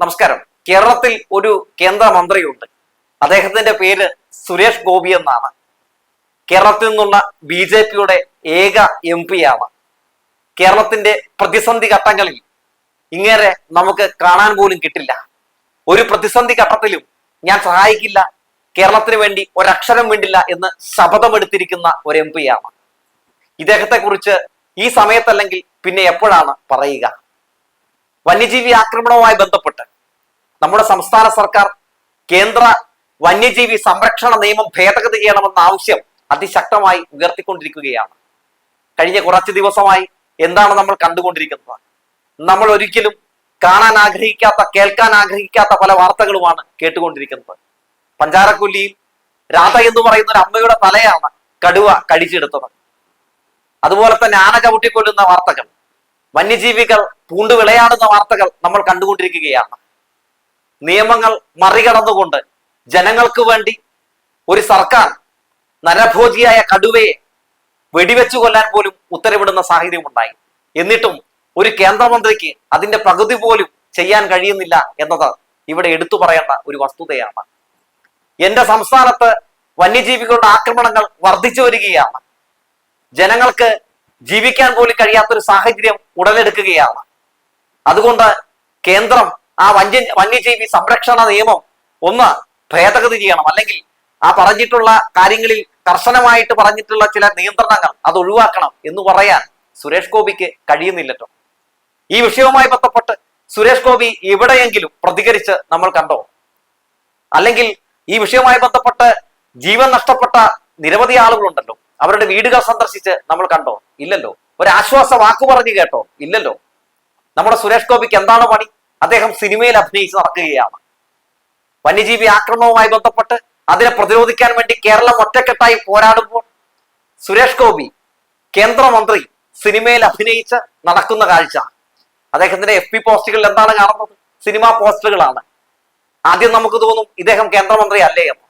നമസ്കാരം. കേരളത്തിൽ ഒരു കേന്ദ്രമന്ത്രിയുണ്ട്. അദ്ദേഹത്തിന്റെ പേര് സുരേഷ് ഗോപി എന്നാണ്. കേരളത്തിൽ നിന്നുള്ള ബി ജെ പിയുടെ ഏക എം പി ആണ് കേരളത്തിന്റെ പ്രതിസന്ധി ഘട്ടങ്ങളിൽ ഇങ്ങേറെ നമുക്ക് കാണാൻ പോലും കിട്ടില്ല. ഒരു പ്രതിസന്ധി ഘട്ടത്തിലും ഞാൻ സഹായിക്കില്ല. കേരളത്തിന് വേണ്ടി ഒരക്ഷരം വേണ്ടില്ല എന്ന് ശപഥമെടുത്തിരിക്കുന്ന ഒരു എം പി ആണ് ഇദ്ദേഹത്തെ കുറിച്ച് ഈ സമയത്തല്ലെങ്കിൽ പിന്നെ എപ്പോഴാണ് പറയുക? വന്യജീവി ആക്രമണവുമായി ബന്ധപ്പെട്ട് നമ്മുടെ സംസ്ഥാന സർക്കാർ കേന്ദ്ര വന്യജീവി സംരക്ഷണ നിയമം ഭേദഗതി ചെയ്യണമെന്ന ആവശ്യം അതിശക്തമായി ഉയർത്തിക്കൊണ്ടിരിക്കുകയാണ്. കഴിഞ്ഞ കുറച്ച് ദിവസമായി എന്താണ് നമ്മൾ കണ്ടുകൊണ്ടിരിക്കുന്നത്? നമ്മൾ ഒരിക്കലും കാണാൻ ആഗ്രഹിക്കാത്ത കേൾക്കാൻ ആഗ്രഹിക്കാത്ത പല വാർത്തകളുമാണ് കേട്ടുകൊണ്ടിരിക്കുന്നത്. പഞ്ചാരക്കൊല്ലിയിൽ രാധ എന്ന് പറയുന്ന ഒരു അമ്മയുടെ തലയാണ് കടുവ കടിച്ചെടുത്തത്. അതുപോലെ തന്നെ ആന ചവിട്ടിക്കൊല്ലുന്ന വാർത്തകൾ വന്യജീവികൾ പൂണ്ടുവിളയാടുന്ന വാർത്തകൾ നമ്മൾ കണ്ടുകൊണ്ടിരിക്കുകയാണ്. നിയമങ്ങൾ മറികടന്നുകൊണ്ട് ജനങ്ങൾക്ക് വേണ്ടി ഒരു സർക്കാർ നരഭോജിയായ കടുവയെ വെടിവെച്ചു കൊല്ലാൻ പോലും ഉത്തരവിടുന്ന സാഹചര്യം ഉണ്ടായി. എന്നിട്ടും ഒരു കേന്ദ്രമന്ത്രിക്ക് അതിന്റെ പകുതി പോലും ചെയ്യാൻ കഴിയുന്നില്ല എന്നത് ഇവിടെ എടുത്തു പറയേണ്ട ഒരു വസ്തുതയാണ്. എന്റെ സംസ്ഥാനത്ത് വന്യജീവികളുടെ ആക്രമണങ്ങൾ വർദ്ധിച്ചു വരികയാണ്. ജനങ്ങൾക്ക് ജീവിക്കാൻ പോലും കഴിയാത്തൊരു സാഹചര്യം ഉടലെടുക്കുകയാണ്. അതുകൊണ്ട് കേന്ദ്രം ആ വന്യ വന്യജീവി സംരക്ഷണ നിയമം ഒന്ന് ഭേദഗതി ചെയ്യണം. അല്ലെങ്കിൽ ആ പറഞ്ഞിട്ടുള്ള കാര്യങ്ങളിൽ കർശനമായിട്ട് പറഞ്ഞിട്ടുള്ള ചില നിയന്ത്രണങ്ങൾ അത് ഒഴിവാക്കണം എന്ന് പറയാൻ സുരേഷ് ഗോപിക്ക് കഴിയുന്നില്ലല്ലോ ഈ വിഷയവുമായി ബന്ധപ്പെട്ട് സുരേഷ് ഗോപി എവിടെയെങ്കിലും പ്രതികരിച്ച് നമ്മൾ കണ്ടോ? അല്ലെങ്കിൽ ഈ വിഷയവുമായി ബന്ധപ്പെട്ട് ജീവൻ നഷ്ടപ്പെട്ട നിരവധി ആളുകളുണ്ടല്ലോ. അവരുടെ വീടുകൾ സന്ദർശിച്ച് നമ്മൾ കണ്ടോ? ഇല്ലല്ലോ. ഒരു ആശ്വാസ വാക്ക് പറഞ്ഞു കേട്ടോ? ഇല്ലല്ലോ. നമ്മുടെ സുരേഷ് ഗോപിക്ക് എന്താണ് പണി? അദ്ദേഹം സിനിമയിൽ അഭിനയിച്ച് നടക്കുകയാണ്. വന്യജീവി ആക്രമണവുമായി ബന്ധപ്പെട്ട് അതിനെ പ്രതിരോധിക്കാൻ വേണ്ടി കേരളം ഒറ്റക്കെട്ടായി പോരാടുമ്പോൾ സുരേഷ് ഗോപി കേന്ദ്രമന്ത്രി സിനിമയിൽ അഭിനയിച്ച് നടക്കുന്ന കാഴ്ച. അദ്ദേഹത്തിന്റെ എഫ് പി പോസ്റ്റുകളിൽ എന്താണ് കാണുന്നത്? സിനിമാ പോസ്റ്ററുകളാണ് ആദ്യം നമുക്ക് തോന്നും ഇദ്ദേഹം കേന്ദ്രമന്ത്രി അല്ലേ എന്ന്.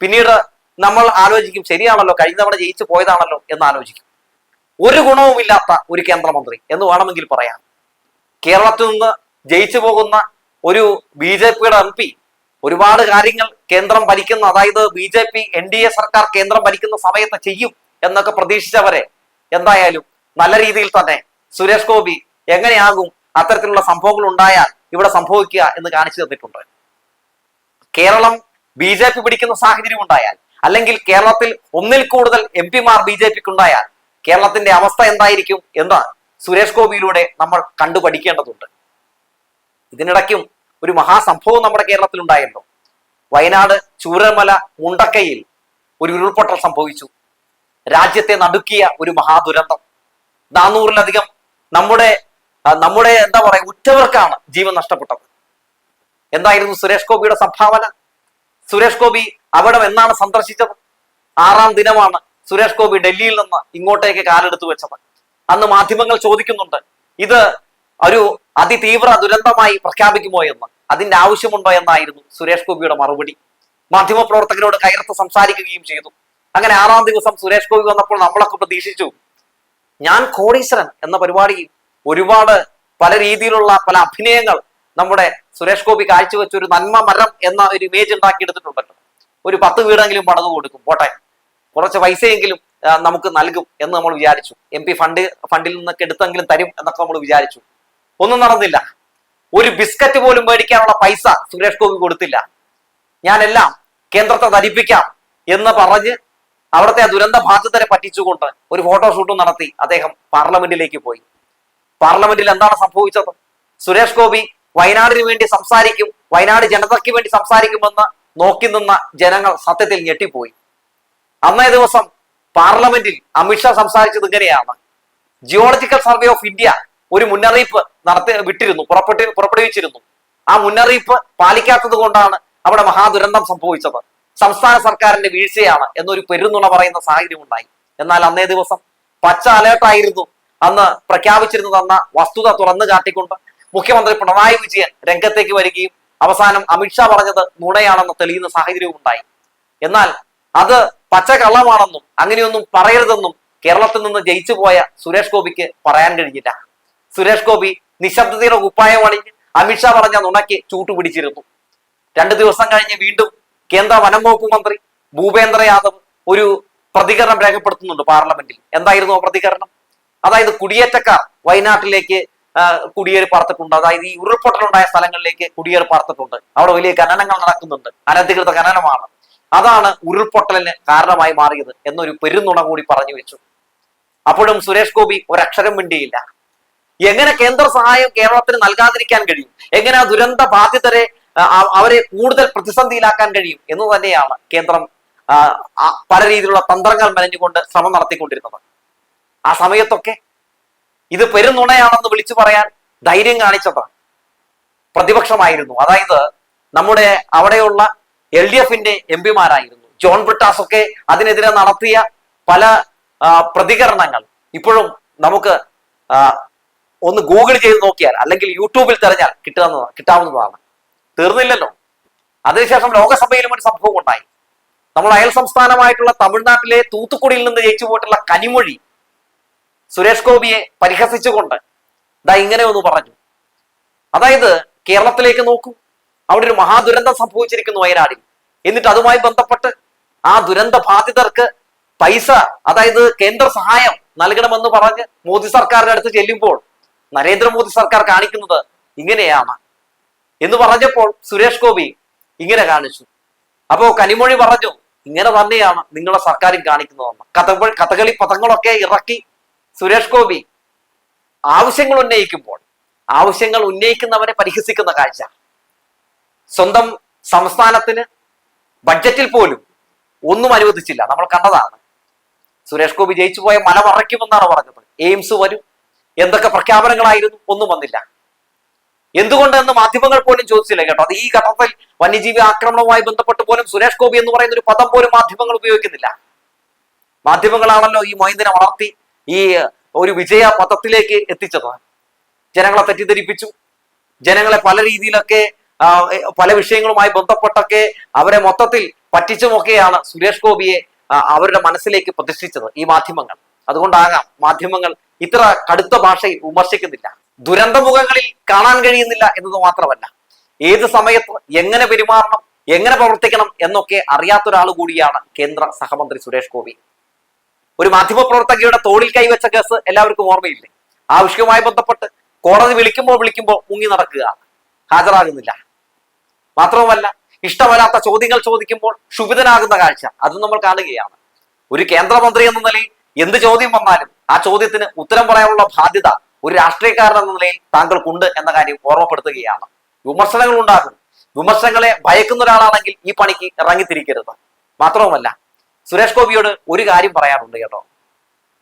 പിന്നീട് നമ്മൾ ആലോചിക്കും ശരിയാണല്ലോ കഴിഞ്ഞ തവണ ജയിച്ചു പോയതാണല്ലോ എന്ന് ആലോചിക്കും. ഒരു ഗുണവുമില്ലാത്ത ഒരു കേന്ദ്രമന്ത്രി എന്ന് വേണമെങ്കിൽ പറയാം. കേരളത്തിൽ നിന്ന് ജയിച്ചു പോകുന്ന ഒരു ബി ജെ പിയുടെ എം പി. ഒരുപാട് കാര്യങ്ങൾ കേന്ദ്രം ഭരിക്കുന്ന. അതായത് B J P N D A സർക്കാർ കേന്ദ്രം ഭരിക്കുന്ന സമയത്ത് ചെയ്യും എന്നൊക്കെ പ്രതീക്ഷിച്ചവരെ എന്തായാലും നല്ല രീതിയിൽ തന്നെ സുരേഷ് ഗോപി എങ്ങനെയാകും അത്തരത്തിലുള്ള സംഭവങ്ങൾ ഉണ്ടായാൽ ഇവിടെ സംഭവിക്കുക എന്ന് കാണിച്ചു തന്നിട്ടുണ്ട്. കേരളം ബി ജെ പി പിടിക്കുന്ന സാഹചര്യം ഉണ്ടായാൽ അല്ലെങ്കിൽ കേരളത്തിൽ ഒന്നിൽ കൂടുതൽ എം പിമാർ ബി ജെ പിക്ക് ഉണ്ടായാൽ കേരളത്തിന്റെ അവസ്ഥ എന്തായിരിക്കും എന്ന് സുരേഷ് ഗോപിയിലൂടെ നമ്മൾ കണ്ടു പഠിക്കേണ്ടതുണ്ട് ഇതിനിടയ്ക്കും ഒരു മഹാസംഭവം നമ്മുടെ കേരളത്തിൽ ഉണ്ടായല്ലോ വയനാട് ചൂരമല മുണ്ടക്കയിൽ ഒരു ഉരുൾപൊട്ടൽ സംഭവിച്ചു. രാജ്യത്തെ നടുക്കിയ ഒരു മഹാദുരന്തം. നാനൂറിലധികം നമ്മുടെ നമ്മുടെ എന്താ പറയാ ഉറ്റവർക്കാണ് ജീവൻ നഷ്ടപ്പെട്ടത്. എന്തായിരുന്നു സുരേഷ് ഗോപിയുടെ സംഭാവന? സുരേഷ് ഗോപി അവിടെ എന്നാണ് സന്ദർശിച്ചത്? ആറാം ദിനമാണ് സുരേഷ് ഗോപി ഡൽഹിയിൽ നിന്ന് ഇങ്ങോട്ടേക്ക് കാലെടുത്തു വെച്ചത്. അന്ന് മാധ്യമങ്ങൾ ചോദിക്കുന്നുണ്ട് ഇത് ഒരു അതിതീവ്ര ദുരന്തമായി പ്രഖ്യാപിക്കുമോ എന്ന് അതിന്റെ ആവശ്യമുണ്ടോ എന്നായിരുന്നു സുരേഷ് ഗോപിയുടെ മറുപടി. മാധ്യമപ്രവർത്തകരോട് കയർത്ത് സംസാരിക്കുകയും ചെയ്തു. അങ്ങനെ ആറാം ദിവസം സുരേഷ് ഗോപി വന്നപ്പോൾ നമ്മളൊക്കെ പ്രതീക്ഷിച്ചു ഞാൻ കോടീശ്വരൻ എന്ന പരിപാടിയിൽ ഒരുപാട് പല രീതിയിലുള്ള പല അഭിനയങ്ങൾ നമ്മുടെ സുരേഷ് ഗോപി കാഴ്ചവെച്ച ഒരു നന്മ മരം എന്ന ഒരു ഇമേജ് ഉണ്ടാക്കിയെടുത്തിട്ടുണ്ടല്ലോ. ഒരു പത്ത് വീടെങ്കിലും പടന്നു കൊടുക്കും പോട്ടെ. കുറച്ച് പൈസയെങ്കിലും നമുക്ക് നൽകും എന്ന് നമ്മൾ വിചാരിച്ചു. എം പി ഫണ്ട് ഫണ്ടിൽ നിന്നൊക്കെ എടുത്തെങ്കിലും തരും എന്നൊക്കെ നമ്മൾ വിചാരിച്ചു. ഒന്നും നടന്നില്ല. ഒരു ബിസ്ക്കറ്റ് പോലും മേടിക്കാനുള്ള പൈസ സുരേഷ് ഗോപി കൊടുത്തില്ല. ഞാനെല്ലാം കേന്ദ്രത്തെ ധരിപ്പിക്കാം എന്ന് പറഞ്ഞ് അവിടുത്തെ ആ ദുരന്ത ബാധിതരെ പറ്റിച്ചുകൊണ്ട് ഒരു ഫോട്ടോഷൂട്ടും നടത്തി അദ്ദേഹം പാർലമെന്റിലേക്ക് പോയി. പാർലമെന്റിൽ എന്താണ് സംഭവിച്ചത്? സുരേഷ് ഗോപി വയനാടിന് വേണ്ടി സംസാരിക്കും വയനാട് ജനതയ്ക്ക് വേണ്ടി സംസാരിക്കുമെന്ന് നോക്കി നിന്ന ജനങ്ങൾ സത്യത്തിൽ ഞെട്ടിപ്പോയി. അന്നേ ദിവസം പാർലമെന്റിൽ അമിത്ഷാ സംസാരിച്ചത് ഇങ്ങനെയാണ്. ജിയോളജിക്കൽ സർവേ ഓഫ് ഇന്ത്യ ഒരു മുന്നറിയിപ്പ് നടത്തി വിട്ടിരുന്നു പുറപ്പെട്ടി പുറപ്പെടുവിച്ചിരുന്നു. ആ മുന്നറിയിപ്പ് പാലിക്കാത്തത് കൊണ്ടാണ് അവിടെ മഹാദുരന്തം സംഭവിച്ചത്. സംസ്ഥാന സർക്കാരിന്റെ വീഴ്ചയാണ് എന്നൊരു പെരുന്നുണ പറയുന്ന സാഹചര്യം ഉണ്ടായി എന്നാൽ അന്നേ ദിവസം പച്ച അലേർട്ടായിരുന്നു അന്ന് പ്രഖ്യാപിച്ചിരുന്നു തന്ന വസ്തുത തുറന്നു കാട്ടിക്കൊണ്ട് മുഖ്യമന്ത്രി പിണറായി വിജയൻ രംഗത്തേക്ക് വരികയും അവസാനം അമിത്ഷാ പറഞ്ഞത് നുണയാണെന്ന് തെളിയുന്ന സാഹചര്യവും ഉണ്ടായി. എന്നാൽ അത് പച്ച കള്ളമാണെന്നും അങ്ങനെയൊന്നും പറയരുതെന്നും കേരളത്തിൽ നിന്ന് ജയിച്ചു പോയ സുരേഷ് ഗോപിക്ക് പറയാൻ കഴിഞ്ഞില്ല. സുരേഷ് ഗോപി നിശബ്ദതയുടെ കുപ്പായം അണിഞ്ഞ് അമിത്ഷാ പറഞ്ഞ നുണയ്ക്ക് ചൂട്ടുപിടിച്ചിരുന്നു രണ്ടു ദിവസം കഴിഞ്ഞ് വീണ്ടും കേന്ദ്ര വനം വകുപ്പ് മന്ത്രി ഭൂപേന്ദ്ര യാദവ് ഒരു പ്രതികരണം രേഖപ്പെടുത്തുന്നുണ്ട് പാർലമെന്റിൽ. എന്തായിരുന്നു ആ പ്രതികരണം? അതായത് കുടിയേറ്റക്കാർ വയനാട്ടിലേക്ക് കുടിയേറി പാർത്തിട്ടുണ്ട് അതായത് ഈ ഉരുൾപൊട്ടലുണ്ടായ സ്ഥലങ്ങളിലേക്ക് കുടിയേറി പാർത്തിട്ടുണ്ട് അവിടെ വലിയ ഖനനങ്ങൾ നടക്കുന്നുണ്ട്. അനധികൃത ഖനനമാണ്. അതാണ് ഉരുൾപൊട്ടലിന് കാരണമായി മാറിയത് എന്നൊരു പെരുന്നുണ കൂടി പറഞ്ഞു വെച്ചു. അപ്പോഴും സുരേഷ് ഗോപി ഒരക്ഷരം മിണ്ടിയില്ല. എങ്ങനെ കേന്ദ്ര സഹായം കേരളത്തിന് നൽകാതിരിക്കാൻ കഴിയും? എങ്ങനെ ആ ദുരന്ത ആ, അവരെ കൂടുതൽ പ്രതിസന്ധിയിലാക്കാൻ കഴിയും എന്ന് തന്നെയാണ് കേന്ദ്രം പല രീതിയിലുള്ള തന്ത്രങ്ങൾ മെനഞ്ഞുകൊണ്ട് ശ്രമം നടത്തിക്കൊണ്ടിരുന്നത്. ആ സമയത്തൊക്കെ ഇത് പെരുന്നുണയാണെന്ന് വിളിച്ചു പറയാൻ ധൈര്യം കാണിച്ചത് പ്രതിപക്ഷമായിരുന്നു. അതായത് നമ്മുടെ അവിടെയുള്ള എൽ ഡി എഫിന്റെ എം പിമാരായിരുന്നു. ജോൺ ബ്രിട്ടാസ് ഒക്കെ അതിനെതിരെ നടത്തിയ പല പ്രതികരണങ്ങൾ. ഇപ്പോഴും നമുക്ക് ഒന്ന് ഗൂഗിൾ ചെയ്ത് നോക്കിയാൽ അല്ലെങ്കിൽ യൂട്യൂബിൽ തെരഞ്ഞാൽ കിട്ടുന്ന കിട്ടാവുന്നതാണ്. തീർന്നില്ലല്ലോ. അതിനുശേഷം ലോകസഭയിലും ഒരു സംഭവം ഉണ്ടായി. നമ്മൾ അയൽ സംസ്ഥാനമായിട്ടുള്ള തമിഴ്നാട്ടിലെ തൂത്തുക്കുടിയിൽ നിന്ന് ജയിച്ചു പോയിട്ടുള്ള കനിമൊഴി സുരേഷ് ഗോപിയെ പരിഹസിച്ചുകൊണ്ട് ദാ ഇങ്ങനെ ഒന്ന് പറഞ്ഞു. അതായത് കേരളത്തിലേക്ക് നോക്കൂ. അവിടെ ഒരു മഹാദുരന്തം സംഭവിച്ചിരിക്കുന്നു വയനാടിൽ. എന്നിട്ട് അതുമായി ബന്ധപ്പെട്ട് ആ ദുരന്ത ബാധിതർക്ക് പൈസ അതായത് കേന്ദ്ര സഹായം നൽകണമെന്ന് പറഞ്ഞ് മോദി സർക്കാരിന്റെ അടുത്ത് ചെല്ലുമ്പോൾ നരേന്ദ്രമോദി സർക്കാർ കാണിക്കുന്നത് ഇങ്ങനെയാണ്. എന്ന് പറഞ്ഞപ്പോൾ സുരേഷ് ഗോപി ഇങ്ങനെ കാണിച്ചു. അപ്പോ കനിമൊഴി പറഞ്ഞു ഇങ്ങനെ തന്നെയാണ് നിങ്ങളെ സർക്കാരും കാണിക്കുന്നതെന്ന്. കഥകൾ കഥകളി പദങ്ങളൊക്കെ ഇറക്കി സുരേഷ് ഗോപി ആവശ്യങ്ങൾ ഉന്നയിക്കുമ്പോൾ ആവശ്യങ്ങൾ ഉന്നയിക്കുന്നവരെ പരിഹസിക്കുന്ന കാഴ്ച. സ്വന്തം സംസ്ഥാനത്തിന് ബഡ്ജറ്റിൽ പോലും ഒന്നും അനുവദിച്ചില്ല. നമ്മൾ കണ്ടതാണ്. സുരേഷ് ഗോപി ജയിച്ചു പോയ മല മറയ്ക്കുമെന്നാണ് പറഞ്ഞത്. എയിംസ് വരും. എന്തൊക്കെ പ്രഖ്യാപനങ്ങളായിരുന്നു? ഒന്നും വന്നില്ല. എന്തുകൊണ്ടെന്ന് മാധ്യമങ്ങൾ പോലും ചോദിച്ചില്ല കേട്ടോ. അത് ഈ ഘട്ടത്തിൽ വന്യജീവി ആക്രമണവുമായി ബന്ധപ്പെട്ട് പോലും സുരേഷ് ഗോപി എന്ന് പറയുന്ന ഒരു പദം പോലും മാധ്യമങ്ങൾ ഉപയോഗിക്കുന്നില്ല. മാധ്യമങ്ങളാണല്ലോ ഈ മൊയ്ന്ദിനെ വളർത്തി ഈ ഒരു വിജയ പദത്തിലേക്ക് എത്തിച്ചത്. ജനങ്ങളെ തെറ്റിദ്ധരിപ്പിച്ചു. ജനങ്ങളെ പല രീതിയിലൊക്കെ പല വിഷയങ്ങളുമായി ബന്ധപ്പെട്ടൊക്കെ അവരെ മൊത്തത്തിൽ പറ്റിച്ചുമൊക്കെയാണ് സുരേഷ് ഗോപിയെ അവരുടെ മനസ്സിലേക്ക് പ്രതിഷ്ഠിച്ചത് ഈ മാധ്യമങ്ങൾ. അതുകൊണ്ടാകാം മാധ്യമങ്ങൾ ഇത്ര കടുത്ത ഭാഷയിൽ വിമർശിക്കുന്നില്ല. ദുരന്തമുഖങ്ങളിൽ കാണാൻ കഴിയുന്നില്ല എന്നത് മാത്രമല്ല ഏത് സമയത്ത് എങ്ങനെ പെരുമാറണം എങ്ങനെ പ്രവർത്തിക്കണം എന്നൊക്കെ അറിയാത്ത ഒരാൾ കൂടിയാണ് കേന്ദ്ര സഹമന്ത്രി സുരേഷ് ഗോപി. ഒരു മാധ്യമപ്രവർത്തകയുടെ തോളിൽ കൈവച്ച കേസ് എല്ലാവർക്കും ഓർമ്മയില്ലേ? ആ വിഷയവുമായി ബന്ധപ്പെട്ട് കോടതി വിളിക്കുമ്പോൾ വിളിക്കുമ്പോൾ മുങ്ങി നടക്കുക. ഹാജരാകുന്നില്ല. മാത്രവുമല്ല ഇഷ്ടമല്ലാത്ത ചോദ്യങ്ങൾ ചോദിക്കുമ്പോൾ ക്ഷുഭിതനാകുന്ന കാഴ്ച അത് നമ്മൾ കാണുകയാണ്. ഒരു കേന്ദ്രമന്ത്രി എന്ന നിലയിൽ എന്ത് ചോദ്യം വന്നാലും ആ ചോദ്യത്തിന് ഉത്തരം പറയാനുള്ള ബാധ്യത ഒരു രാഷ്ട്രീയക്കാരൻ എന്ന നിലയിൽ താങ്കൾക്കുണ്ട് എന്ന കാര്യം ഓർമ്മപ്പെടുത്തുകയാണ്. വിമർശനങ്ങൾ ഉണ്ടാകും. വിമർശനങ്ങളെ ഭയക്കുന്ന ഒരാളാണെങ്കിൽ ഈ പണിക്ക് ഇറങ്ങിത്തിരിക്കരുത്. മാത്രവുമല്ല സുരേഷ് ഗോപിയോട് ഒരു കാര്യം പറയാറുണ്ട് കേട്ടോ.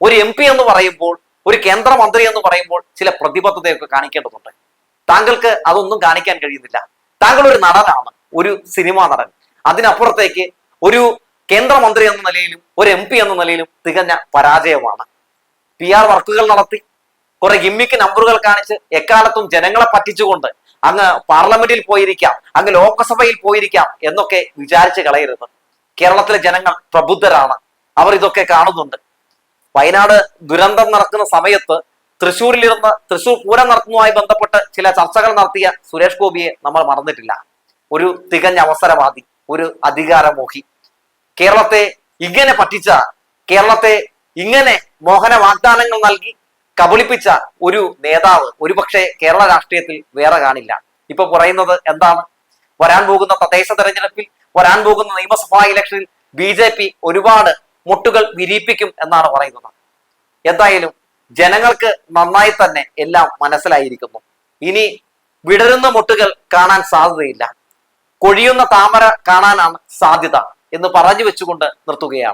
ഒരു എം പി എന്ന് പറയുമ്പോൾ ഒരു കേന്ദ്രമന്ത്രി എന്ന് പറയുമ്പോൾ ചില പ്രതിബദ്ധതയൊക്കെ കാണിക്കേണ്ടതുണ്ട്. താങ്കൾക്ക് അതൊന്നും കാണിക്കാൻ കഴിയുന്നില്ല. താങ്കൾ ഒരു നടനാണ് ഒരു സിനിമാ നടൻ. അതിനപ്പുറത്തേക്ക് ഒരു കേന്ദ്രമന്ത്രി എന്ന നിലയിലും ഒരു എം എന്ന നിലയിലും തികഞ്ഞ പരാജയമാണ്. പി ആർ വർക്കുകൾ നടത്തി. കുറെ ഗിമ്മിക്ക് നമ്പറുകൾ കാണിച്ച് എക്കാലത്തും ജനങ്ങളെ പറ്റിച്ചുകൊണ്ട് അങ്ങ് പാർലമെന്റിൽ പോയിരിക്കാം അങ്ങ് ലോക്സഭയിൽ പോയിരിക്കാം എന്നൊക്കെ വിചാരിച്ച് കളയരുത്. കേരളത്തിലെ ജനങ്ങൾ പ്രബുദ്ധരാണ്. അവർ ഇതൊക്കെ കാണുന്നുണ്ട്. വയനാട് ദുരന്തം നടക്കുന്ന സമയത്ത് തൃശ്ശൂരിലിരുന്ന് തൃശൂർ പൂരം നടത്തുന്നതുമായി ബന്ധപ്പെട്ട് ചില ചർച്ചകൾ നടത്തിയ സുരേഷ് ഗോപിയെ നമ്മൾ മറന്നിട്ടില്ല. ഒരു തികഞ്ഞ അവസരവാദി ഒരു അധികാരമോഹി. കേരളത്തെ ഇങ്ങനെ പറ്റിച്ച കേരളത്തെ ഇങ്ങനെ മോഹന വാഗ്ദാനങ്ങൾ നൽകി കബളിപ്പിച്ച ഒരു നേതാവ് ഒരുപക്ഷെ കേരള രാഷ്ട്രീയത്തിൽ വേറെ കാണില്ല. ഇപ്പൊ പറയുന്നത് എന്താണ്? വരാൻ പോകുന്ന തദ്ദേശ തെരഞ്ഞെടുപ്പിൽ വരാൻ പോകുന്ന നിയമസഭാ ഇലക്ഷനിൽ ബി ജെ പി ഒരുപാട് മുട്ടുകൾ വിരിയിപ്പിക്കും എന്നാണ് പറയുന്നത്. എന്തായാലും ജനങ്ങൾക്ക് നന്നായി തന്നെ എല്ലാം മനസ്സിലായിരിക്കുന്നു. ഇനി വിടരുന്ന മുട്ടുകൾ കാണാൻ സാധ്യതയില്ല. കൊഴിയുന്ന താമര കാണാനാണ് സാധ്യത എന്ന് പറഞ്ഞു വെച്ചുകൊണ്ട് നിർത്തുകയാണ്.